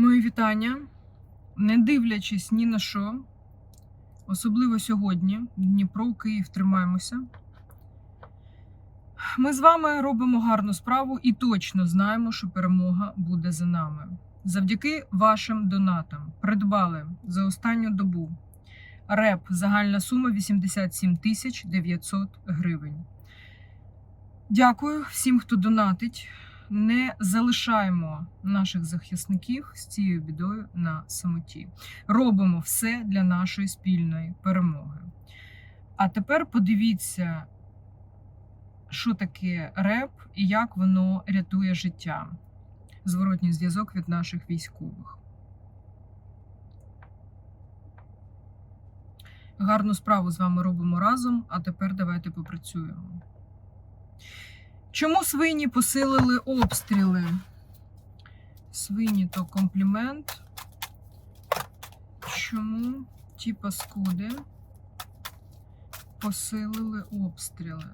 Мої вітання. Не дивлячись ні на що, особливо сьогодні, Дніпро, Київ, тримаємося. Ми з вами робимо гарну справу і точно знаємо, що перемога буде за нами. Завдяки вашим донатам придбали за останню добу реп загальна сума 87 тисяч 900 гривень. Дякую всім, хто донатить. Не залишаємо наших захисників з цією бідою на самоті. Робимо все для нашої спільної перемоги. А тепер подивіться, що таке реп і як воно рятує життя. Зворотній зв'язок від наших військових. Гарну справу з вами робимо разом, а тепер давайте попрацюємо. Чому свині посилили обстріли? Свині то комплімент. Чому ті паскуди посилили обстріли?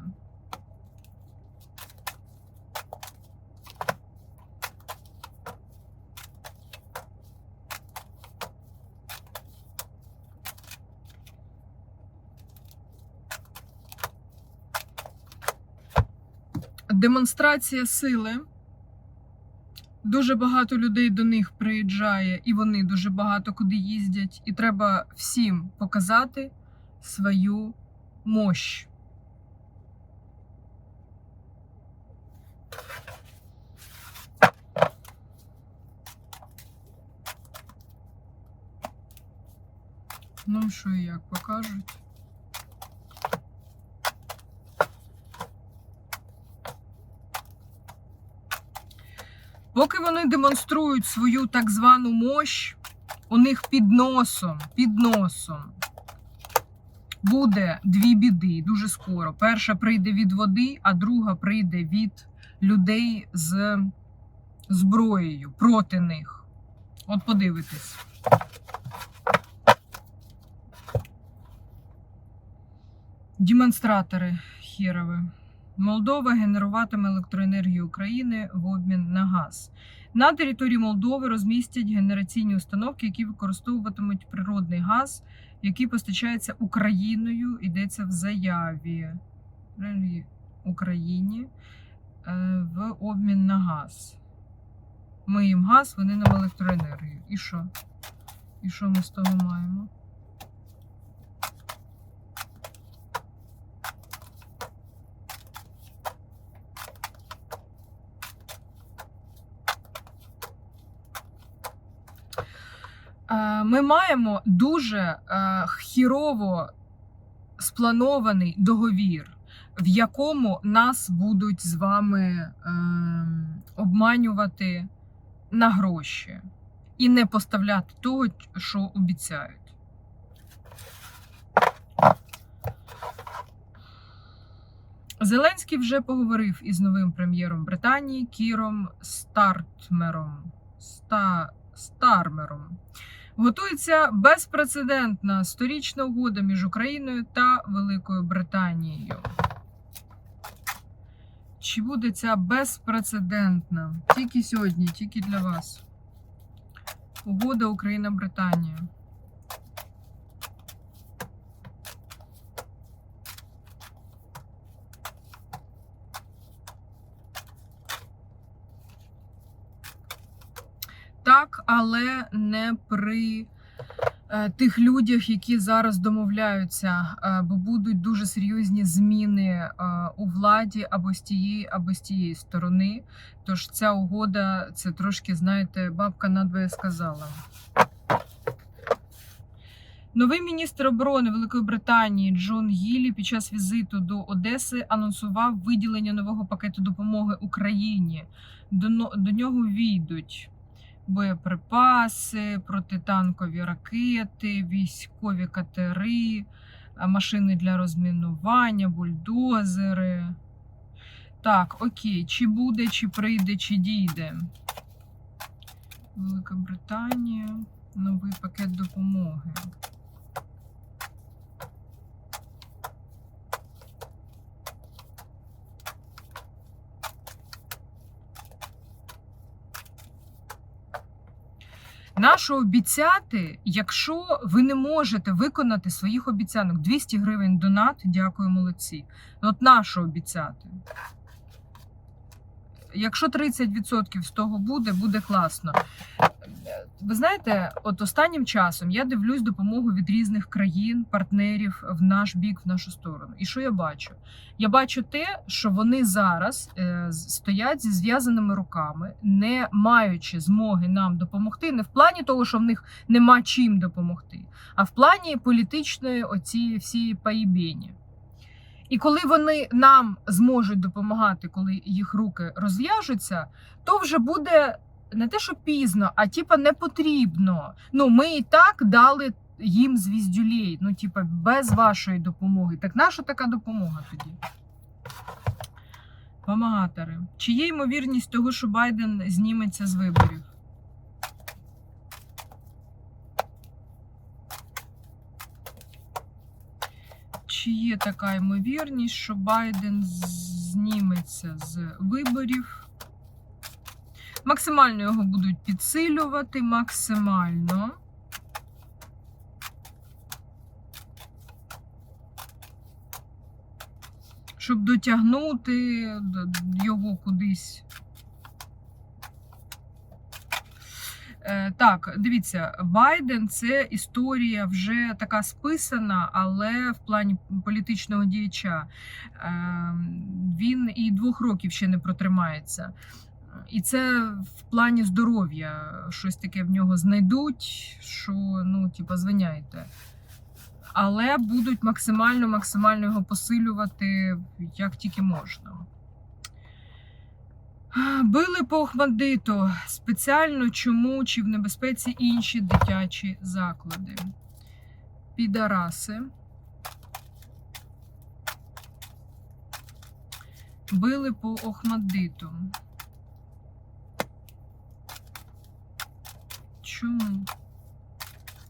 Демонстрація сили. Дуже багато людей до них приїжджає, і вони дуже багато куди їздять. І треба всім показати свою мощь. Ну, що і як покажуть. Поки вони демонструють свою так звану мощь, у них під носом, під носом буде дві біди дуже скоро. Перша прийде від води, а друга прийде від людей з зброєю проти них. От подивитись. Демонстратори хірові. Молдова генеруватиме електроенергію України в обмін на газ. На території Молдови розмістять генераційні установки, які використовуватимуть природний газ, який постачається Україною. Йдеться в заяві Україні е, в обмін на газ. Ми їм газ, вони нам електроенергію. І що? І що ми з того маємо? Ми маємо дуже е, хірово спланований договір, в якому нас будуть з вами е, обманювати на гроші і не поставляти того, що обіцяють. Зеленський вже поговорив із новим прем'єром Британії Кіром Стартмером. Ста... Стармером. Готується безпрецедентна сторічна угода між Україною та Великою Британією. Чи буде ця безпрецедентна? Тільки сьогодні, тільки для вас. Угода Україна-Британія. Так, але не при е, тих людях, які зараз домовляються, е, бо будуть дуже серйозні зміни е, у владі або з тієї, або з тієї сторони. Тож ця угода це трошки, знаєте, бабка надвоє сказала. Новий міністр оборони Великої Британії Джон Гілі під час візиту до Одеси анонсував виділення нового пакету допомоги Україні. До, до нього війдуть боєприпаси, протитанкові ракети, військові катери, машини для розмінування, бульдозери. Так, окей, чи буде, чи прийде, чи дійде. Велика Британія, новий пакет допомоги. Нащо обіцяти, якщо ви не можете виконати своїх обіцянок? 200 гривень донат, дякую, молодці. От нащо обіцяти? Якщо 30% з того буде, буде класно. Ви знаєте, от останнім часом я дивлюсь допомогу від різних країн, партнерів в наш бік, в нашу сторону. І що я бачу? Я бачу те, що вони зараз е, стоять зі зв'язаними руками, не маючи змоги нам допомогти, не в плані того, що в них нема чим допомогти, а в плані політичної оці всі поїбєні. І коли вони нам зможуть допомагати, коли їх руки розв'яжуться, то вже буде не те, що пізно, а типа не потрібно. Ну, ми і так дали їм звіздюлей, ну, типа, без вашої допомоги. Так наша така допомога тоді? Помагатори. Чи є ймовірність того, що Байден зніметься з виборів? Чи є така ймовірність, що Байден зніметься з виборів? Максимально його будуть підсилювати, максимально. Щоб дотягнути його кудись. Е, Так, дивіться, Байден це історія вже така списана, але в плані політичного діяча е, він і двох років ще не протримається. І це в плані здоров'я щось таке в нього знайдуть, що ну, типа, звиняйте. Але будуть максимально максимально його посилювати як тільки можна. Били по Охмадиту спеціально чому чи в небезпеці інші дитячі заклади. Підараси. Били по Охмадиту. Чому?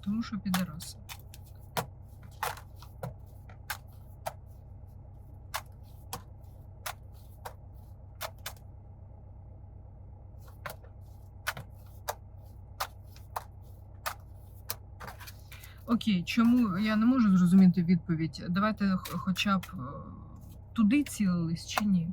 Тому що підараси. Окей, чому я не можу зрозуміти відповідь? Давайте хоча б е, туди цілились чи ні?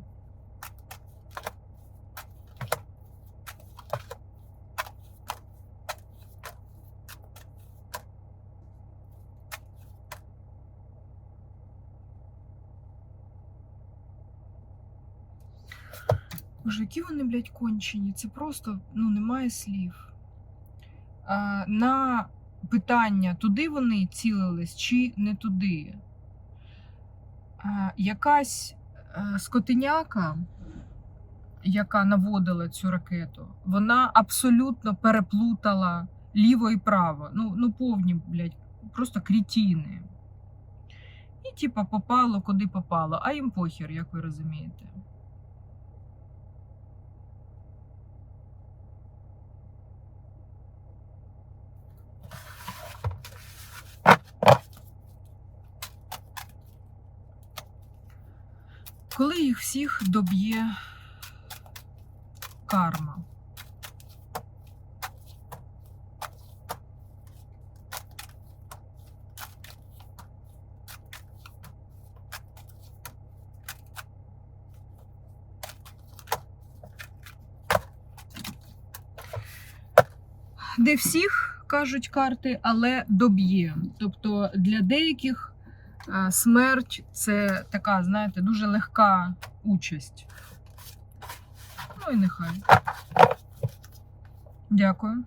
Які вони, блядь, кончені. Це просто ну, немає слів. А, на питання, туди вони цілились чи не туди. Якась е, скотиняка, яка наводила цю ракету, вона абсолютно переплутала ліво і право. Ну, ну повні, блядь, просто крітіни. І, типа, попало, куди попало, а їм похер, як ви розумієте. Коли їх всіх доб'є карма. Не всіх кажуть карти, але доб'є. Тобто для деяких смерть це така, знаєте, дуже легка участь. Ну і нехай. Дякую.